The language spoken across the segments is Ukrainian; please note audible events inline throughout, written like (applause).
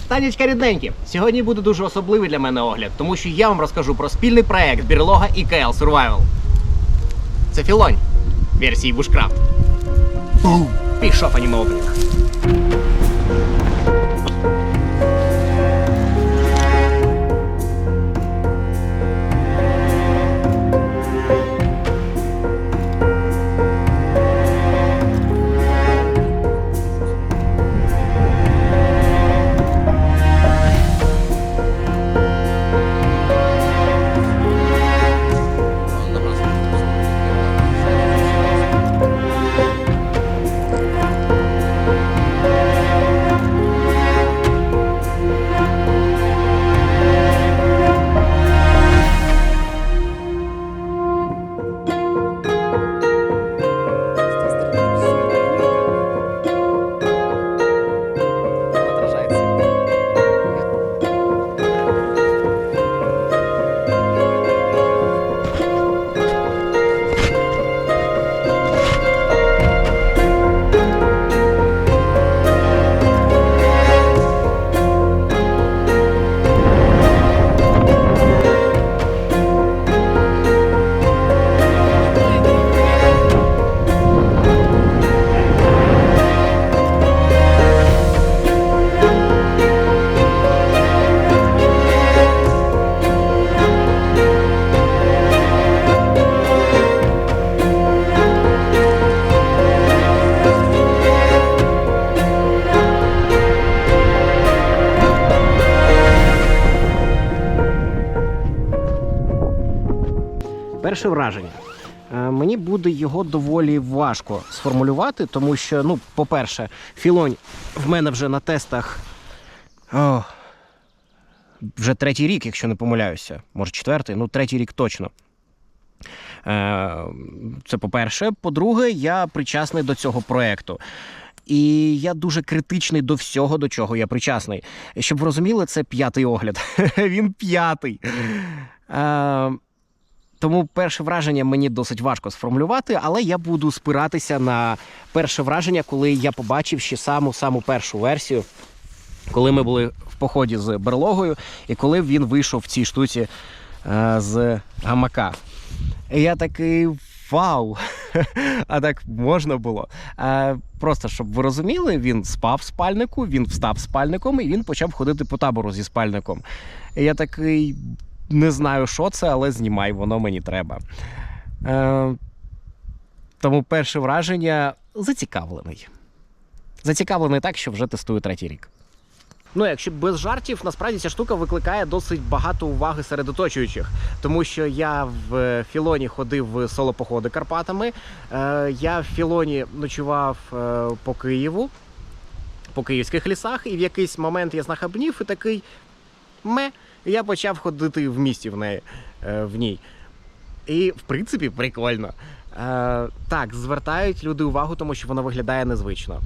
Танечка рідненькі. Сьогодні буде дуже особливий для мене огляд, тому що я вам розкажу про спільний проект Бірлога і KL Survival. Це філонь версії Bushcraft. Пішов аніме Перше враження. Е, Мені буде його доволі важко сформулювати, тому що, ну, по-перше, філонь в мене вже на тестах о, вже третій рік, якщо не помиляюся. Може, четвертий, ну третій рік точно. Е, Це по-перше. По-друге, я причасний до цього проекту. І я дуже критичний до всього, до чого я причасний. Щоб ви розуміли, це п'ятий огляд. (laughs) Він п'ятий. Тому перше враження мені досить важко сформулювати, але я буду спиратися на перше враження, коли я побачив ще саму саму першу версію, коли ми були в поході з берлогою, і коли він вийшов в цій штуці е, з гамака. І я такий. Вау! (laughs) А так можна було. Е, просто щоб ви розуміли, він спав в спальнику, він встав спальником і він почав ходити по табору зі спальником. І я такий не знаю, що це, але знімай, воно мені треба. Е, тому перше враження зацікавлений. Зацікавлений так, що вже тестую третій рік. Ну, якщо без жартів, насправді ця штука викликає досить багато уваги серед оточуючих, тому що я в Філоні ходив в соло-походи Карпатами. Е, я в Філоні ночував е, по Києву, по київських лісах, і в якийсь момент я знахабнів і такий ме. І я почав ходити в місті в неї е, в ній. І, в принципі, прикольно. Е, так, звертають люди увагу, тому що вона виглядає незвично.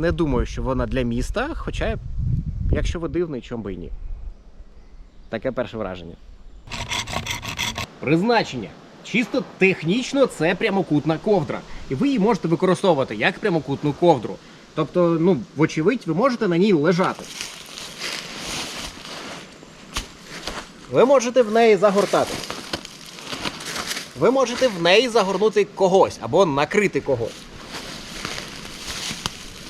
Не думаю, що вона для міста, хоча, якщо ви дивний, чому би і ні. Таке перше враження. Призначення. Чисто технічно це прямокутна ковдра. І ви її можете використовувати як прямокутну ковдру. Тобто, ну, вочевидь, ви можете на ній лежати. Ви можете в неї загортатись. Ви можете в неї загорнути когось або накрити когось.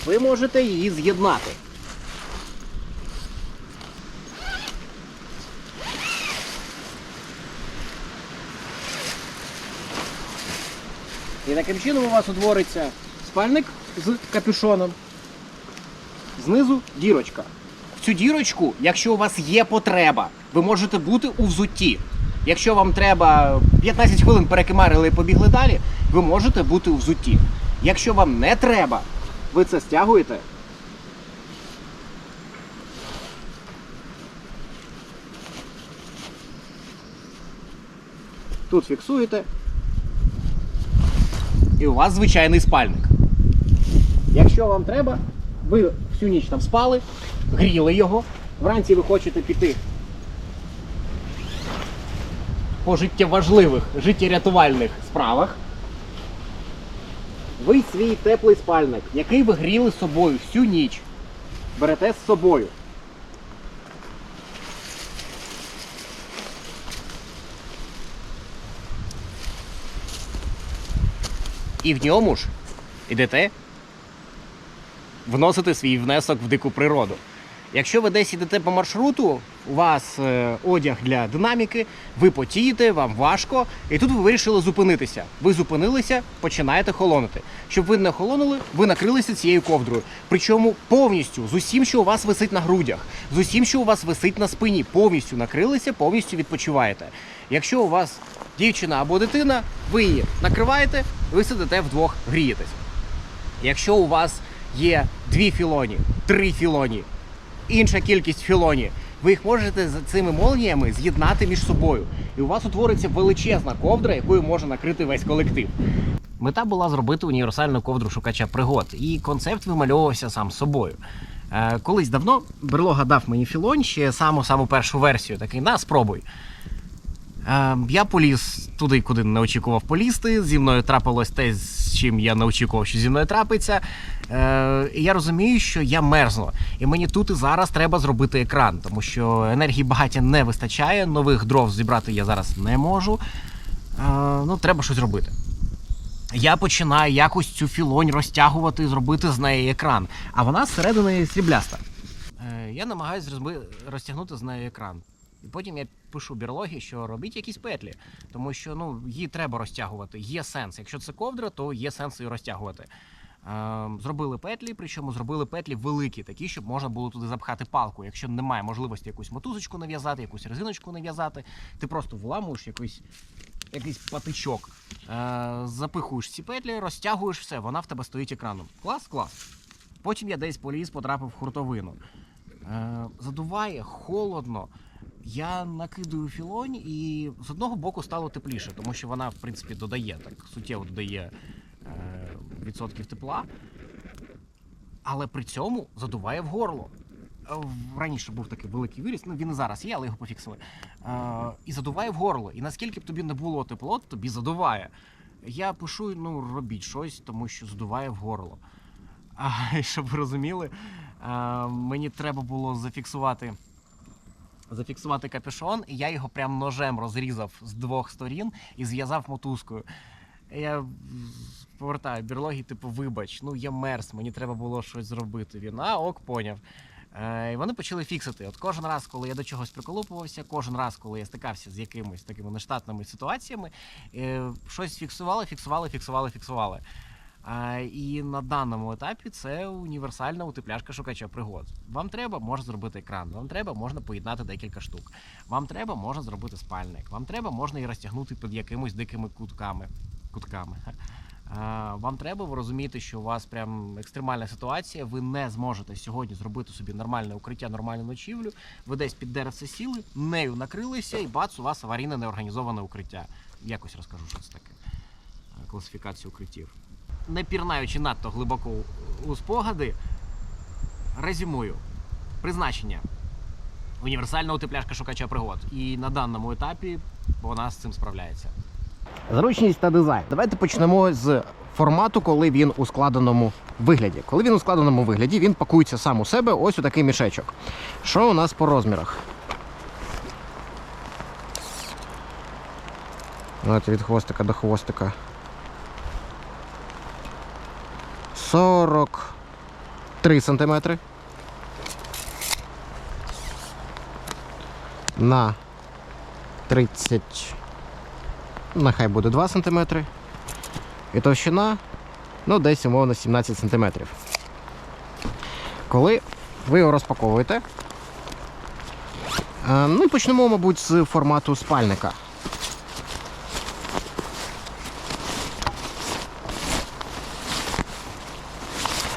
Ви можете її з'єднати. І таким чином у вас утвориться спальник з капюшоном. Знизу дірочка. В цю дірочку, якщо у вас є потреба, ви можете бути у взутті. Якщо вам треба 15 хвилин перекимарили і побігли далі, ви можете бути у взутті. Якщо вам не треба, ви це стягуєте. Тут фіксуєте. І у вас звичайний спальник. Якщо вам треба, ви всю ніч там спали, гріли його. Вранці ви хочете піти по життєважливих, життєрятувальних справах. Ви свій теплий спальник, який ви гріли собою всю ніч. Берете з собою. І в ньому ж ідете вносити свій внесок в дику природу. Якщо ви десь йдете по маршруту, у вас е, одяг для динаміки, ви потієте, вам важко, і тут ви вирішили зупинитися. Ви зупинилися, починаєте холонити. Щоб ви не холонули, ви накрилися цією ковдрою. Причому повністю з усім, що у вас висить на грудях, з усім, що у вас висить на спині, повністю накрилися, повністю відпочиваєте. Якщо у вас дівчина або дитина, ви її накриваєте, ви сидите вдвох, грієтесь. Якщо у вас є дві філоні, три філоні, інша кількість філоні, ви їх можете за цими молніями з'єднати між собою. І у вас утвориться величезна ковдра, якою може накрити весь колектив. Мета була зробити універсальну ковдру шукача пригод, і концепт вимальовувався сам собою. Е, колись давно Берлога дав мені філонь ще саму саму першу версію. Такий на спробуй. Е, я поліз туди, куди не очікував полізти. Зі мною трапилось те, з чим я не очікував, що зі мною трапиться. Е, я розумію, що я мерзну. І мені тут і зараз треба зробити екран, тому що енергії багаття не вистачає, нових дров зібрати я зараз не можу. Е, ну, треба щось робити. Я починаю якось цю філонь розтягувати, і зробити з неї екран. А вона зсередини срібляста. Е, я намагаюся розтягнути з нею екран. І потім я пишу бірлогі, що робіть якісь петлі, тому що ну, її треба розтягувати. Є сенс. Якщо це ковдра, то є сенс її розтягувати. Е, зробили петлі, причому зробили петлі великі, такі, щоб можна було туди запхати палку. Якщо немає можливості якусь мотузочку нав'язати, якусь резиночку нав'язати, ти просто вламуєш якийсь, якийсь патичок, е, запихуєш ці петлі, розтягуєш все, вона в тебе стоїть екраном. Клас, клас. Потім я десь поліз, потрапив в хуртовину. Е, задуває холодно. Я накидую філонь, і з одного боку стало тепліше, тому що вона, в принципі, додає так суттєво додає відсотків тепла, але при цьому задуває в горло. Е, Раніше був такий великий виріс, ну він і зараз є, але його пофіксили. Е, і задуває в горло. І наскільки б тобі не було тепло, тобі задуває. Я пишу, ну робіть щось, тому що задуває в горло. А (laughs) щоб ви розуміли, е, мені треба було зафіксувати зафіксувати капюшон, і я його прям ножем розрізав з двох сторін і зв'язав мотузкою. Я повертаю бірлогі, типу, вибач, ну я мерз, мені треба було щось зробити. Він, а ок, поняв. Е, і вони почали фіксити. От кожен раз, коли я до чогось приколупувався, кожен раз, коли я стикався з якимись такими нештатними ситуаціями, е, щось фіксували, фіксували, фіксували, фіксували. І на даному етапі це універсальна утепляшка шукача пригод. Вам треба, можна зробити екран. Вам треба, можна поєднати декілька штук. Вам треба, можна зробити спальник. Вам треба, можна і розтягнути під якимось дикими кутками. кутками. Вам треба, ви розумієте, що у вас прям екстремальна ситуація. Ви не зможете сьогодні зробити собі нормальне укриття, нормальну ночівлю. Ви десь під деревце сіли, нею накрилися, і бац, у вас аварійне неорганізоване укриття. Якось розкажу, що це таке. А, Класифікацію укриттів не пірнаючи надто глибоко у спогади, резюмую. Призначення. Універсальна утепляшка шукача пригод. І на даному етапі вона з цим справляється. Зручність та дизайн. Давайте почнемо з формату, коли він у складеному вигляді. Коли він у складеному вигляді, він пакується сам у себе ось у такий мішечок. Що у нас по розмірах? Давайте від хвостика до хвостика. 43 сантиметри. На 30. Нехай буде 2 сантиметри. І товщина, ну, десь умовно 17 сантиметрів. Коли ви його розпаковуєте. е, Ну почнемо, мабуть, з формату спальника.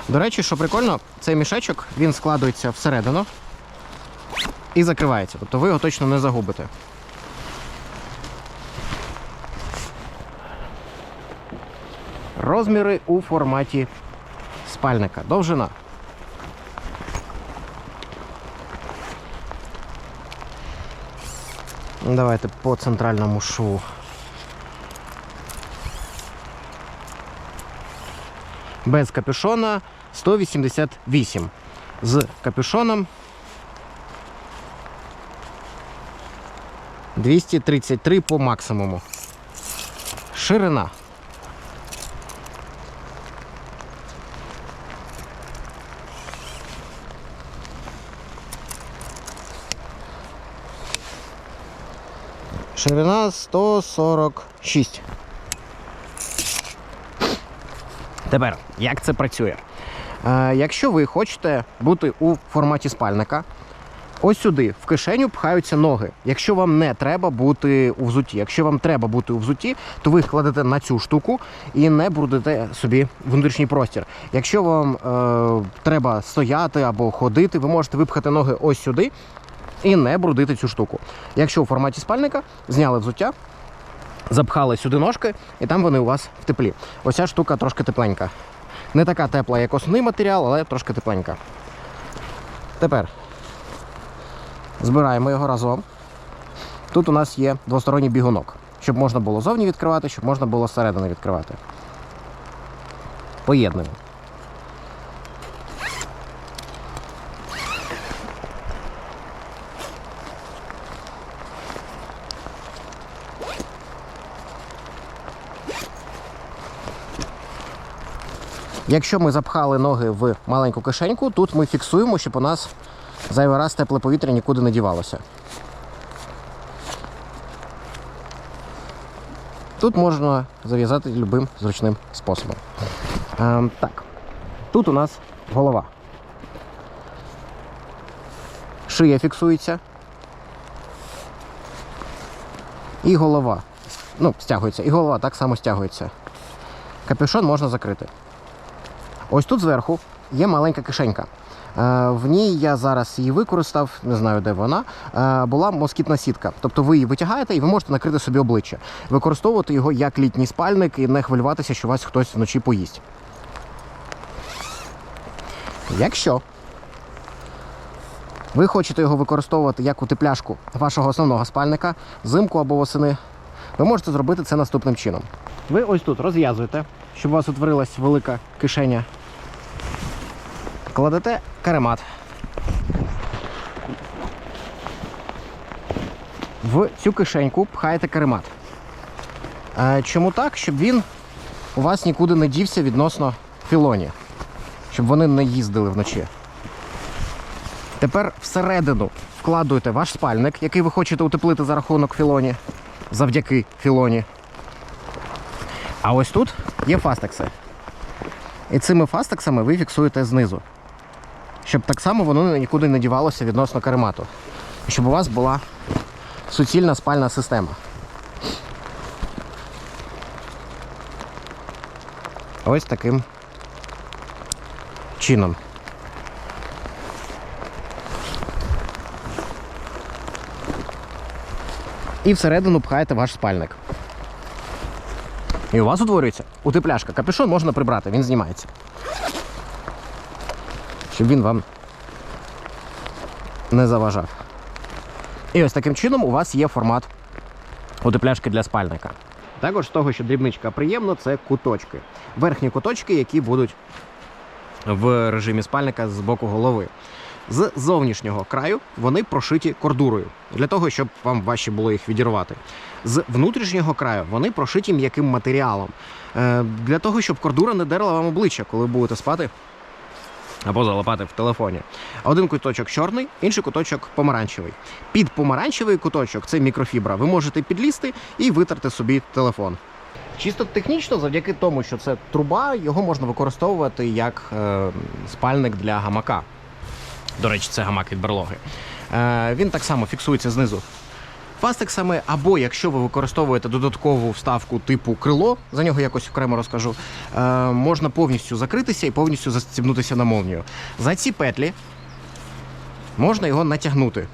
До речі, що прикольно, цей мішечок він складується всередину і закривається. Тобто ви його точно не загубите. Розміри у форматі спальника. Довжина. Давайте по центральному шву. Без капюшона 188. З капюшоном 233 по максимуму. Ширина. Ширина 146. Тепер, як це працює? Е, якщо ви хочете бути у форматі спальника, ось сюди, в кишеню пхаються ноги. Якщо вам не треба бути у взуті, якщо вам треба бути у взуті, то ви їх кладете на цю штуку і не брудите собі внутрішній простір. Якщо вам е, треба стояти або ходити, ви можете випхати ноги ось сюди і не брудити цю штуку. Якщо у форматі спальника зняли взуття, запхали сюди ножки, і там вони у вас в теплі. Ось штука трошки тепленька. Не така тепла, як основний матеріал, але трошки тепленька. Тепер збираємо його разом. Тут у нас є двосторонній бігунок, щоб можна було зовні відкривати, щоб можна було зсередини відкривати. Поєднуємо. Якщо ми запхали ноги в маленьку кишеньку, тут ми фіксуємо, щоб у нас зайвий раз тепле повітря нікуди не дівалося. Тут можна зав'язати любим зручним способом. Ем, так, тут у нас голова. Шия фіксується. І голова. Ну, стягується. І голова так само стягується. Капюшон можна закрити. Ось тут зверху є маленька кишенька. Е, В ній я зараз її використав, не знаю, де вона. е, Була москітна сітка. Тобто ви її витягаєте і ви можете накрити собі обличчя, використовувати його як літній спальник і не хвилюватися, що вас хтось вночі поїсть. Якщо ви хочете його використовувати як утепляшку вашого основного спальника, взимку або восени, ви можете зробити це наступним чином. Ви ось тут розв'язуєте, щоб у вас утворилась велика кишеня. Кладете каремат. В цю кишеньку пхаєте каремат. Е, Чому так? Щоб він у вас нікуди не дівся відносно філоні. Щоб вони не їздили вночі. Тепер всередину вкладуєте ваш спальник, який ви хочете утеплити за рахунок філоні, завдяки філоні. А ось тут є фастекси. І цими фастексами ви фіксуєте знизу. Щоб так само воно нікуди не дівалося відносно каремату. Щоб у вас була суцільна спальна система. Ось таким чином. І всередину пхаєте ваш спальник. І у вас утворюється утепляшка. Капюшон можна прибрати, він знімається. Щоб він вам не заважав. І ось таким чином у вас є формат утепляшки для спальника. Також з того, що дрібничка приємно, це куточки. Верхні куточки, які будуть в режимі спальника з боку голови. З зовнішнього краю вони прошиті кордурою для того, щоб вам важче було їх відірвати. З внутрішнього краю вони прошиті м'яким матеріалом е, для того, щоб кордура не дерла вам обличчя, коли будете спати або залипати в телефоні. Один куточок чорний, інший куточок помаранчевий. Під помаранчевий куточок це мікрофібра. Ви можете підлізти і витерти собі телефон. Чисто технічно, завдяки тому, що це труба, його можна використовувати як е, спальник для гамака. До речі, це гамак від берлоги. Е, він так само фіксується знизу фастексами, або якщо ви використовуєте додаткову вставку типу крило, за нього якось окремо розкажу, е, можна повністю закритися і повністю застібнутися на молнію. За ці петлі можна його натягнути,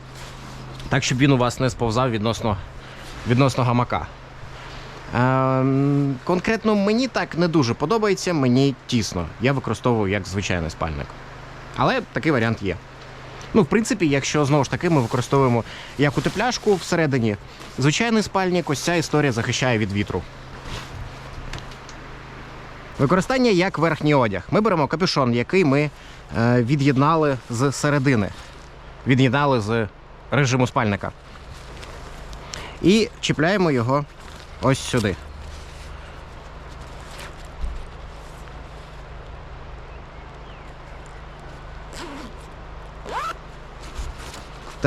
так, щоб він у вас не сповзав відносно, відносно гамака. Ем, конкретно мені так не дуже подобається, мені тісно. Я використовую як звичайний спальник. Але такий варіант є. Ну, в принципі, якщо знову ж таки ми використовуємо як утепляшку всередині, звичайний спальник, ось ця історія захищає від вітру. Використання як верхній одяг. Ми беремо капюшон, який ми е, від'єднали з середини, від'єднали з режиму спальника. І чіпляємо його ось сюди.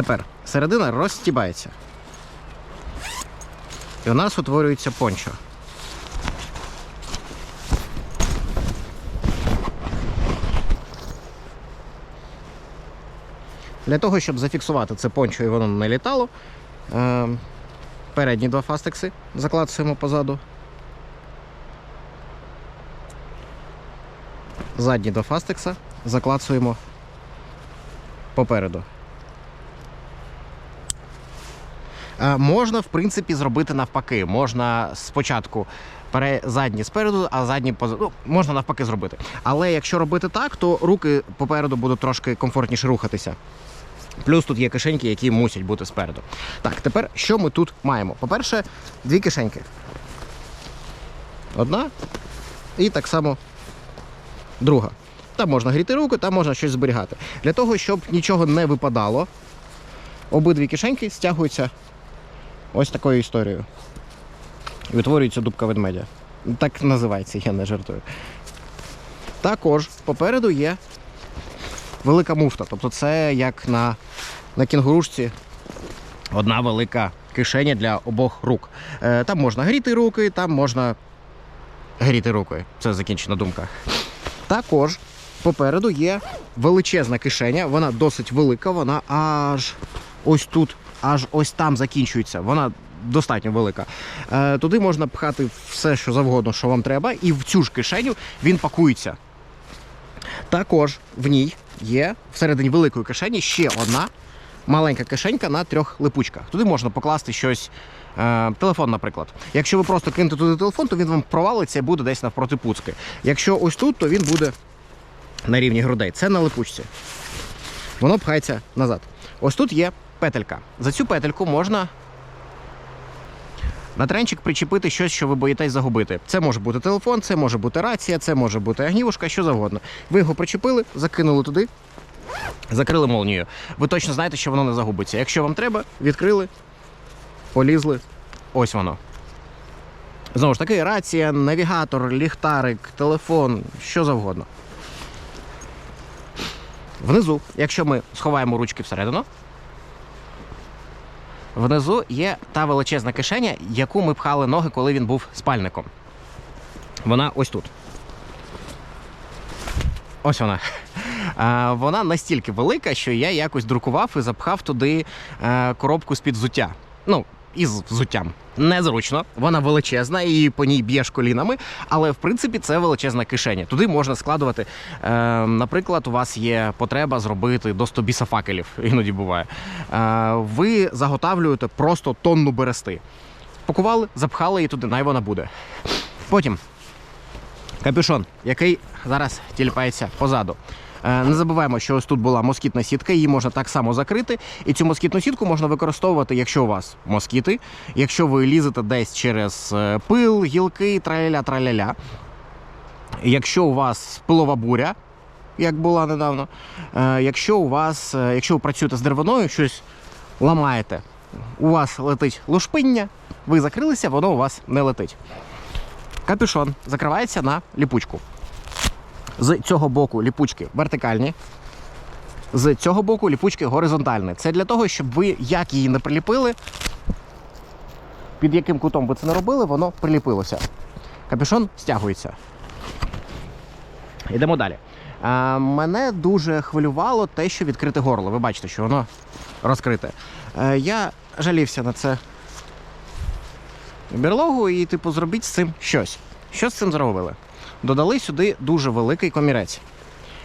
Тепер середина розстібається. І у нас утворюється пончо. Для того, щоб зафіксувати це пончо і воно не літало, е, передні два фастекси заклацуємо позаду. Задні два фастекса заклацуємо попереду. Е, Можна, в принципі, зробити навпаки. Можна спочатку задні спереду, а задні позаду. Ну, можна навпаки зробити. Але якщо робити так, то руки попереду будуть трошки комфортніше рухатися. Плюс тут є кишеньки, які мусять бути спереду. Так, тепер що ми тут маємо? По-перше, дві кишеньки. Одна і так само друга. Там можна гріти руки, там можна щось зберігати. Для того, щоб нічого не випадало, обидві кишеньки стягуються ось такою історією. І утворюється дубка ведмедя. Так називається, я не жартую. Також попереду є велика муфта. Тобто це як на, на кінгурушці одна велика кишеня для обох рук. Е, там можна гріти руки, там можна гріти руки. Це закінчена думка. Також попереду є величезна кишеня, вона досить велика, вона аж ось тут, аж ось там закінчується. Вона достатньо велика. Е, туди можна пхати все, що завгодно, що вам треба, і в цю ж кишеню він пакується. Також в ній є всередині великої кишені ще одна маленька кишенька на трьох липучках. Туди можна покласти щось, е, телефон, наприклад. Якщо ви просто кинете туди телефон, то він вам провалиться і буде десь навпроти пуцки. Якщо ось тут, то він буде на рівні грудей. Це на липучці. Воно пхається назад. Ось тут є петелька. За цю петельку можна на тренчик причепити щось, що ви боїтесь загубити. Це може бути телефон, це може бути рація, це може бути огнівушка, що завгодно. Ви його причепили, закинули туди, закрили молнією. Ви точно знаєте, що воно не загубиться. Якщо вам треба, відкрили, полізли. Ось воно. Знову ж таки, рація, навігатор, ліхтарик, телефон, що завгодно. Внизу, якщо ми сховаємо ручки всередину, внизу є та величезна кишеня, яку ми пхали ноги, коли він був спальником. Вона ось тут. Ось вона. Вона настільки велика, що я якось друкував і запхав туди е, коробку з-під взуття. Ну, із взуттям. Незручно, вона величезна і по ній б'єш колінами, але в принципі це величезна кишеня. Туди можна складувати. Е, наприклад, у вас є потреба зробити до 100 бісофакелів, іноді буває. Е, ви заготавлюєте просто тонну берести. Пакували, запхали її туди, най вона буде. Потім капюшон, який зараз тіліпається позаду. Е, Не забуваємо, що ось тут була москітна сітка, її можна так само закрити. І цю москітну сітку можна використовувати, якщо у вас москіти, якщо ви лізете десь через е, пил, гілки, траляля, траляля. Якщо у вас пилова буря, як була недавно, е, якщо у вас, якщо ви працюєте з деревиною, щось ламаєте, у вас летить лушпиння, ви закрилися, воно у вас не летить. Капюшон закривається на ліпучку. З цього боку ліпучки вертикальні, з цього боку ліпучки горизонтальні. Це для того, щоб ви як її не приліпили, під яким кутом ви це не робили, воно приліпилося. Капюшон стягується. Йдемо далі. А, мене дуже хвилювало те, що відкрите горло. Ви бачите, що воно розкрите. Е, я жалівся на це берлогу і, типу, зробіть з цим щось. Що з цим зробили? Додали сюди дуже великий комірець.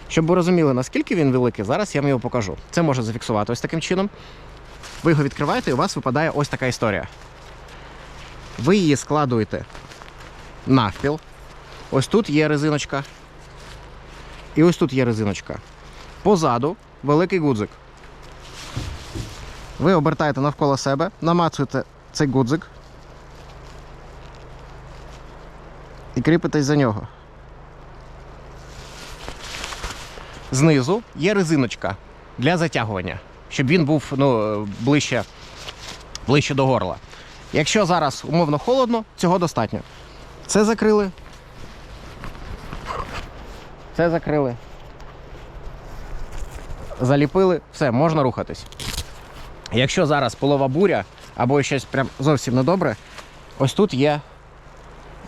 Щоб ви розуміли, наскільки він великий, зараз я вам його покажу. Це можна зафіксувати ось таким чином. Ви його відкриваєте, і у вас випадає ось така історія. Ви її складуєте навпіл. Ось тут є резиночка. І ось тут є резиночка. Позаду великий гудзик. Ви обертаєте навколо себе, намацуєте цей гудзик і кріпитесь за нього. Знизу є резиночка для затягування, щоб він був ну, ближче, ближче до горла. Якщо зараз умовно холодно, цього достатньо. Це закрили. Це закрили. Заліпили, все, можна рухатись. Якщо зараз полова буря або щось прям зовсім недобре, ось тут є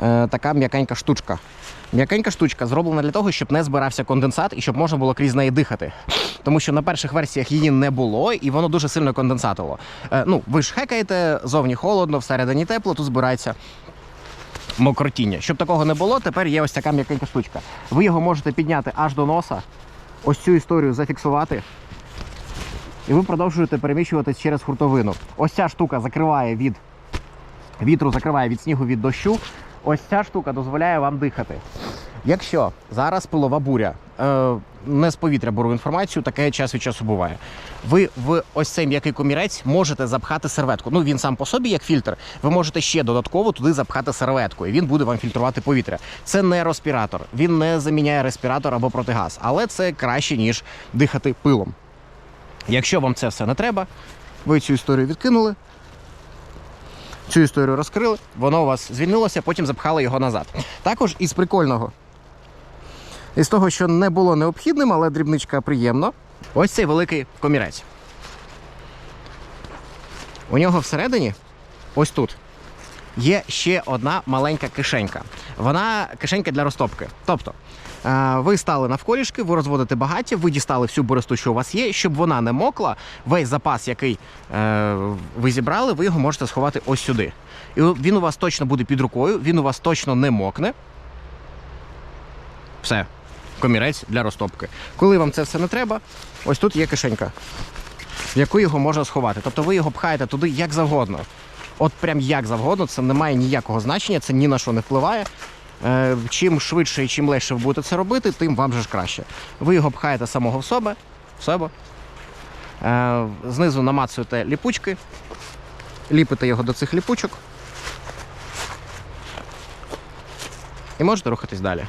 е, така м'якенька штучка. М'якенька штучка зроблена для того, щоб не збирався конденсат і щоб можна було крізь неї дихати. Тому що на перших версіях її не було, і воно дуже сильно конденсатило. Е, ну, ви ж хекаєте, зовні холодно, всередині тепло, тут збирається мокротіння. Щоб такого не було, тепер є ось така м'якенька штучка. Ви його можете підняти аж до носа, ось цю історію зафіксувати. І ви продовжуєте переміщуватись через хуртовину. Ось ця штука закриває від вітру, закриває від снігу від дощу. Ось ця штука дозволяє вам дихати. Якщо зараз пилова буря, е, не з повітря беру інформацію, таке час від часу буває. Ви в ось цей м'який комірець можете запхати серветку. Ну він сам по собі як фільтр. Ви можете ще додатково туди запхати серветку, і він буде вам фільтрувати повітря. Це не респіратор, він не заміняє респіратор або протигаз, але це краще ніж дихати пилом. Якщо вам це все не треба, ви цю історію відкинули, цю історію розкрили, воно у вас звільнилося, потім запхали його назад. Також із прикольного, із того, що не було необхідним, але дрібничка приємно. Ось цей великий комірець. У нього всередині, ось тут, є ще одна маленька кишенька. Вона кишенька для розтопки. Тобто, е, ви стали навколішки, ви розводите багаття, ви дістали всю боросту, що у вас є, щоб вона не мокла. Весь запас, який е, ви зібрали, ви його можете сховати ось сюди. І він у вас точно буде під рукою, він у вас точно не мокне. Все. Комірець для розтопки. Коли вам це все не треба, ось тут є кишенька, в яку його можна сховати. Тобто ви його пхаєте туди як завгодно. От прям як завгодно, це не має ніякого значення, це ні на що не впливає. Е, чим швидше і чим легше ви будете це робити, тим вам же ж краще. Ви його пхаєте самого в себе, в себе. Е, знизу намацуєте ліпучки, ліпите його до цих ліпучок. І можете рухатись далі.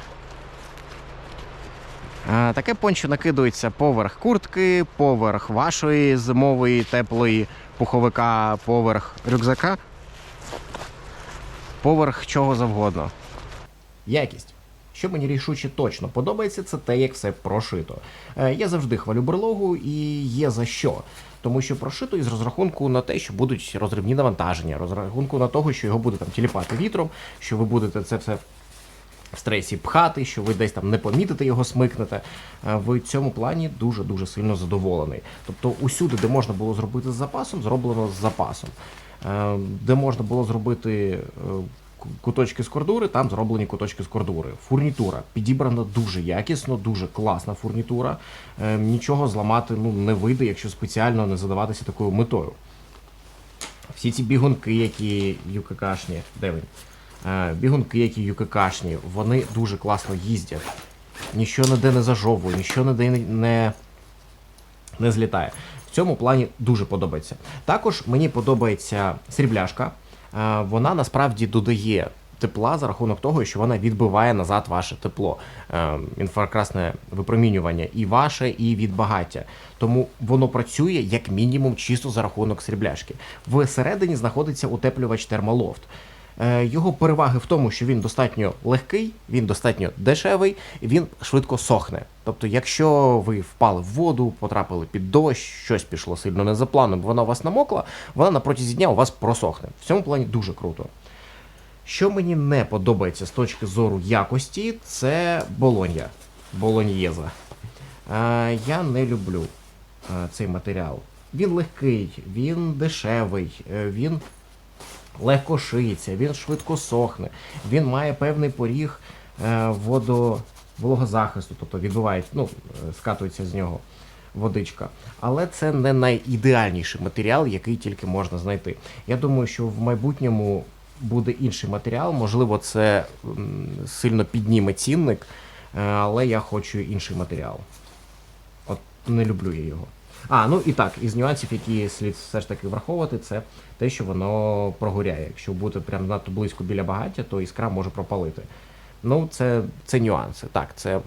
Е, Таке пончо накидується поверх куртки, поверх вашої зимової теплої пуховика, поверх рюкзака, поверх чого завгодно. Якість. Що мені рішуче точно подобається, це те, як все прошито. Е, Я завжди хвалю берлогу і є за що. Тому що прошито із розрахунку на те, що будуть розривні навантаження, розрахунку на того, що його буде там тіліпати вітром, що ви будете це все в стресі пхати, що ви десь там не помітите його, смикнете. Е, В цьому плані дуже дуже сильно задоволений. Тобто, усюди, де можна було зробити з запасом, зроблено з запасом. Е, Де можна було зробити е, куточки з кордури, там зроблені куточки з кордури. Фурнітура підібрана дуже якісно, дуже класна фурнітура. Нічого зламати ну, не вийде, якщо спеціально не задаватися такою метою. Всі ці бігунки, які ЮККшні, де він? Е, Бігунки, які ЮККшні, вони дуже класно їздять. Нічого ніде не зажовує, нічого ніде не, не злітає. В цьому плані дуже подобається. Також мені подобається срібляшка. Е, Вона насправді додає тепла за рахунок того, що вона відбиває назад ваше тепло. Е, Інфракрасне випромінювання і ваше, і від багаття. Тому воно працює як мінімум чисто за рахунок срібляшки. Всередині знаходиться утеплювач термолофт. Е, Його переваги в тому, що він достатньо легкий, він достатньо дешевий, він швидко сохне. Тобто, якщо ви впали в воду, потрапили під дощ, щось пішло сильно не за планом, вона у вас намокла, вона на протязі дня у вас просохне. В цьому плані дуже круто. Що мені не подобається з точки зору якості, це болонья. Болоньєза. Е, я не люблю е, цей матеріал. Він легкий, він дешевий, він легко шиється, він швидко сохне, він має певний поріг е, водо, вологозахисту, тобто відбиває, ну, е, скатується з нього водичка. Але це не найідеальніший матеріал, який тільки можна знайти. Я думаю, що в майбутньому буде інший матеріал, можливо, це сильно підніме цінник, е, але я хочу інший матеріал. От не люблю я його. А, ну і так, із нюансів, які слід все ж таки враховувати, це те, що воно прогоряє. Якщо бути прямо надто близько біля багаття, то іскра може пропалити. Ну, це, це нюанси. Так, це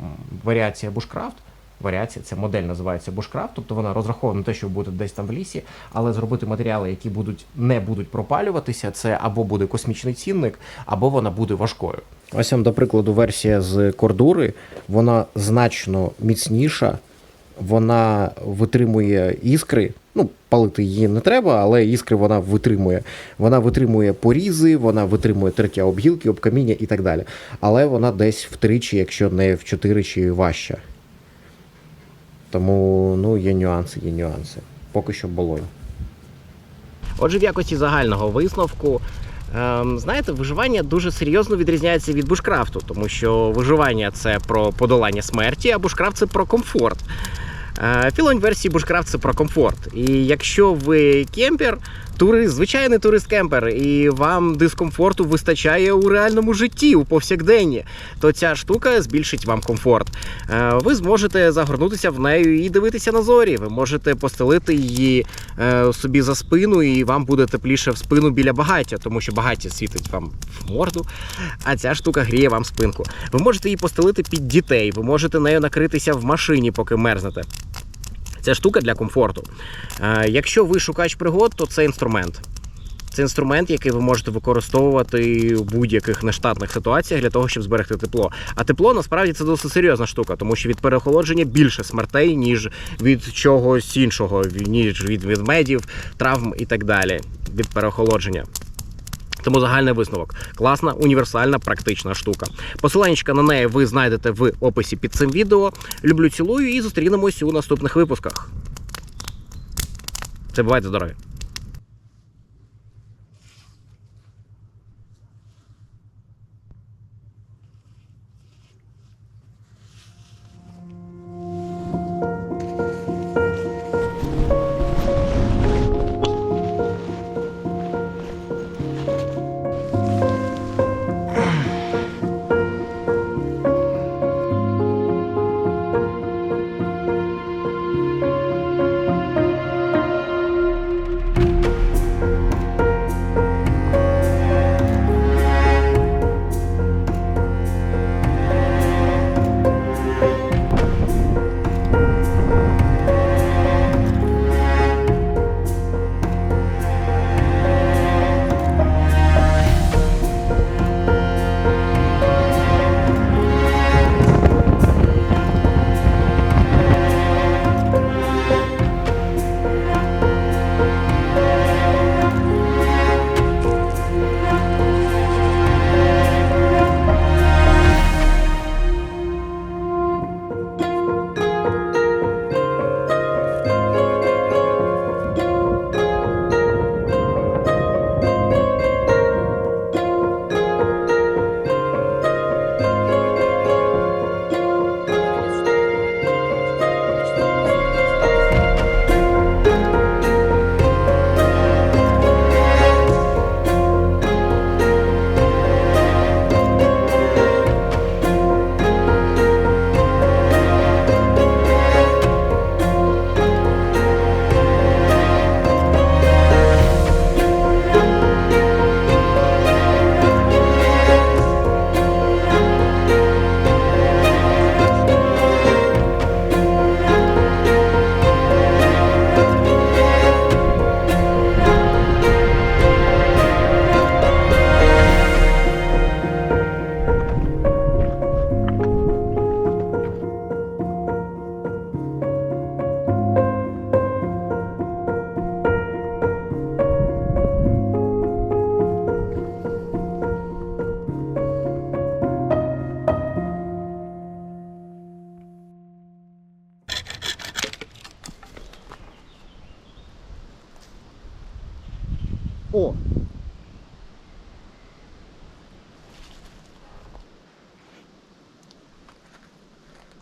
варіація бушкрафт. Варіація, ця модель називається бушкрафт, тобто вона розрахована на те, що ви будете десь там в лісі, але зробити матеріали, які будуть не будуть пропалюватися, це або буде космічний цінник, або вона буде важкою. Ось вам, до прикладу, версія з кордури, вона значно міцніша, вона витримує іскри. Ну, палити її не треба, але іскри вона витримує. Вона витримує порізи, вона витримує тертя об гілки, об каміння і так далі. Але вона десь втричі, якщо не в чотиричі важча. Тому ну, є нюанси, є нюанси. Поки що болою. Отже, в якості загального висновку, ем, знаєте, виживання дуже серйозно відрізняється від бушкрафту, тому що виживання це про подолання смерті, а бушкрафт це про комфорт. Е, Філонь версії бушкрафт це про комфорт. І якщо ви кемпер, турист, звичайний турист-кемпер, і вам дискомфорту вистачає у реальному житті, у повсякденні, то ця штука збільшить вам комфорт. Е, Ви зможете загорнутися в нею і дивитися на зорі. Ви можете постелити її е, собі за спину, і вам буде тепліше в спину біля багаття, тому що багаття світить вам в морду, а ця штука гріє вам спинку. Ви можете її постелити під дітей, ви можете нею накритися в машині, поки мерзнете. Це штука для комфорту. Е, Якщо ви шукач пригод, то це інструмент. Це інструмент, який ви можете використовувати у будь-яких нештатних ситуаціях для того, щоб зберегти тепло. А тепло насправді це досить серйозна штука, тому що від переохолодження більше смертей, ніж від чогось іншого, ніж від ведмедів, травм і так далі. Від переохолодження. Тому загальний висновок. Класна, універсальна, практична штука. Посиланнячка на неї ви знайдете в описі під цим відео. Люблю, цілую і зустрінемось у наступних випусках. Це бувайте здорові!